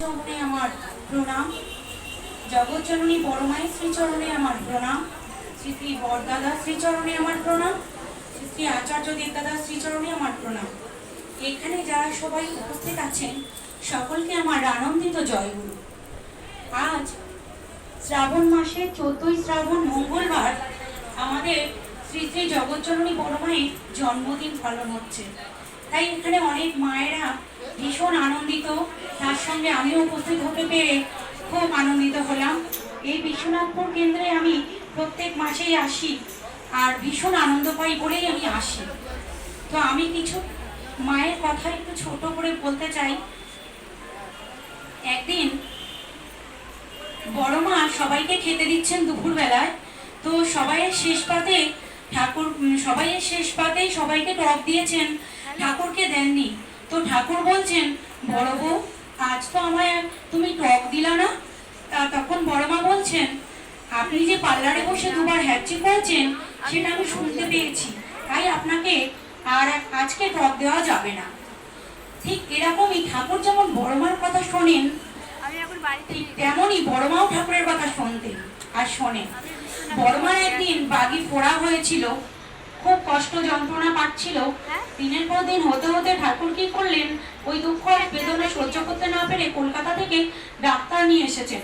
চরণে আমার প্রণাম। জগৎজননী বড় মায়ের শ্রীচরণে আমার প্রণাম। শ্রী শ্রী বরদাদা শ্রীচরণে আমার প্রণাম। শ্রী শ্রী আচার্য দেবদাদা শ্রীচরণে আমার প্রণাম। এখানে যারা সবাই উপস্থিত আছেন, সকলকে আমার আনন্দিত জয়গুরু আজ শ্রাবণ মাসের চোদ্দই শ্রাবণ মঙ্গলবার আমাদের শ্রী শ্রী জগৎজননী বড় মায়ের জন্মদিন পালন হচ্ছে। তাই এখানে অনেক মায়েরা ভীষণ আনন্দিত। তার সঙ্গে আমিও উপস্থিত হতে পেরে খুব আনন্দিত হলাম। এই বিশ্বনাথপুর কেন্দ্রে আমি প্রত্যেক মাসেই আসি আর ভীষণ আনন্দ পাই বলেই আমি আসি। তো আমি কিছু মায়ের কথা একটু ছোট করে বলতে চাই। একদিন বড় মা সবাইকে খেতে দিচ্ছেন দুপুরবেলায়। তো সবাইয়ের শেষ পাতে ঠাকুর সবাইয়ের শেষ পাতেই সবাইকে টক দিয়েছেন, ঠাকুরকে দেননি। তো ঠাকুর বলছেন, বড় বউ, আজ তো আমায় তুমি টক দিলা না? তখন বড় মা বলছেন, আপনি যে পার্লারে বসে দুবার হ্যাপচি করেছেন, সেটা আমি শুনতে পেয়েছি। তাই আপনাকে আর আজকে টক দেওয়া যাবে না। ঠিক এরকমই ঠাকুর যেমন বড় মার কথা শোনেন, ঠিক তেমনই বড়মাও ঠাকুরের কথা শুনতেন আর শোনেন। বড় বড়মার একদিন বাগি ফোড়া হয়েছিল খুব কষ্ট যন্ত্রণা পাচ্ছিল। দিনের পর দিন হতে হতে ঠাকুর কি করলেন ওই দুঃখ আর বেদনা সহ্য করতে না পেরে কলকাতা থেকে ডাক্তার নিয়ে এসেছেন।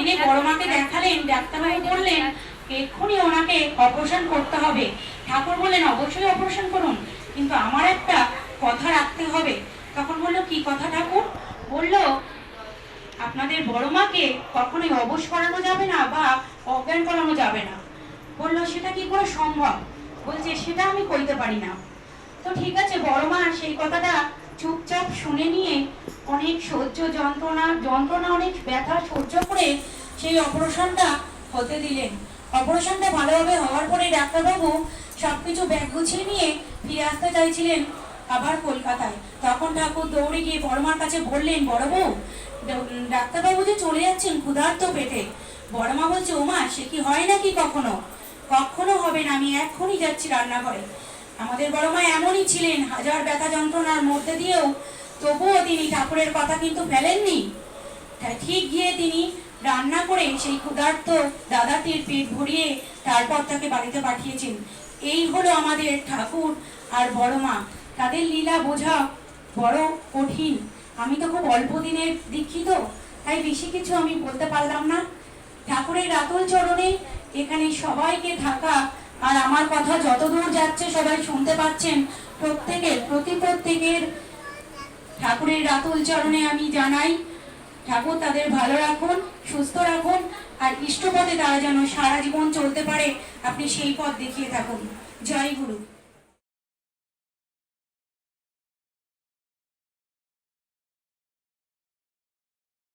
এনে বড়মাকে দেখালেন ডাক্তারবাবু বললেন এক্ষুনি ওনাকে অপারেশন করতে হবে। ঠাকুর বললেন অবশ্যই অপারেশন করুন কিন্তু আমার একটা কথা রাখতে হবে। তখন বলল কি কথা ঠাকুর? বলল আপনাদের বড় মাকে কখনোই অবশ করানো যাবে না বা অজ্ঞান করানো যাবে না। বলল সেটা কি করে সম্ভব? বলছে, সেটা আমি কইতে পারি না। তো ঠিক আছে, বড় মা, সেই কথাটা চুপচাপ শুনে নিয়ে অনেক সহ্য যন্ত্রণা যন্ত্রণা, অনেক ব্যথা সহ্য করে সেই অপারেশনটা হতে দিলেন। অপারেশনটা ভালোভাবে হওয়ার পরে ডাক্তারবাবু সবকিছু ব্যাগ গুছিয়ে নিয়ে ফিরে আসতে চাইছিলেন আবার কলকাতায়। তখন ঠাকুর দৌড়ে গিয়ে বড়মার কাছে বললেন, বড় বউ ডাক্তারবাবু যে চলে যাচ্ছেন ক্ষুধার্ত পেটে। বড়মা বলছে, ওমা, সে কি হয় নাকি কখনো? হবে না আমি এক্ষুনি যাচ্ছি রান্নাঘরে। আমাদের বড় মা এমনই ছিলেন, হাজার ব্যথা যন্ত্রণার মধ্যে দিয়েও তবুও তিনি ঠাকুরের কথা কিন্তু ফেলেননি। ঠিক গিয়ে তিনি রান্না করে সেই ক্ষুধার্ত দাদাটির পেট ভরিয়ে তারপর তাকে বাড়িতে পাঠিয়েছেন। এই হলো আমাদের ঠাকুর আর বড় মা। তাদের লীলা বোঝা বড় কঠিন। আমি তো খুব অল্প দিনের দীক্ষিত, তাই বেশি কিছু আমি বলতে পারলাম না। ঠাকুরের রাতুল চরণে এখানে সবাইকে থাকা আর আমার কথা যতদূর যাচ্ছে সবাই শুনতে পাচ্ছেন। প্রত্যেকের, প্রতি প্রত্যেকের ঠাকুরের রাতুল চরণে আমি জানাই, ঠাকুর তাদের ভালো রাখুন, সুস্থ রাখুন, আর ইষ্টপথে তারা যেন সারা জীবন চলতে পারে, আপনি সেই পথ দেখিয়ে থাকুন। জয় গুরু।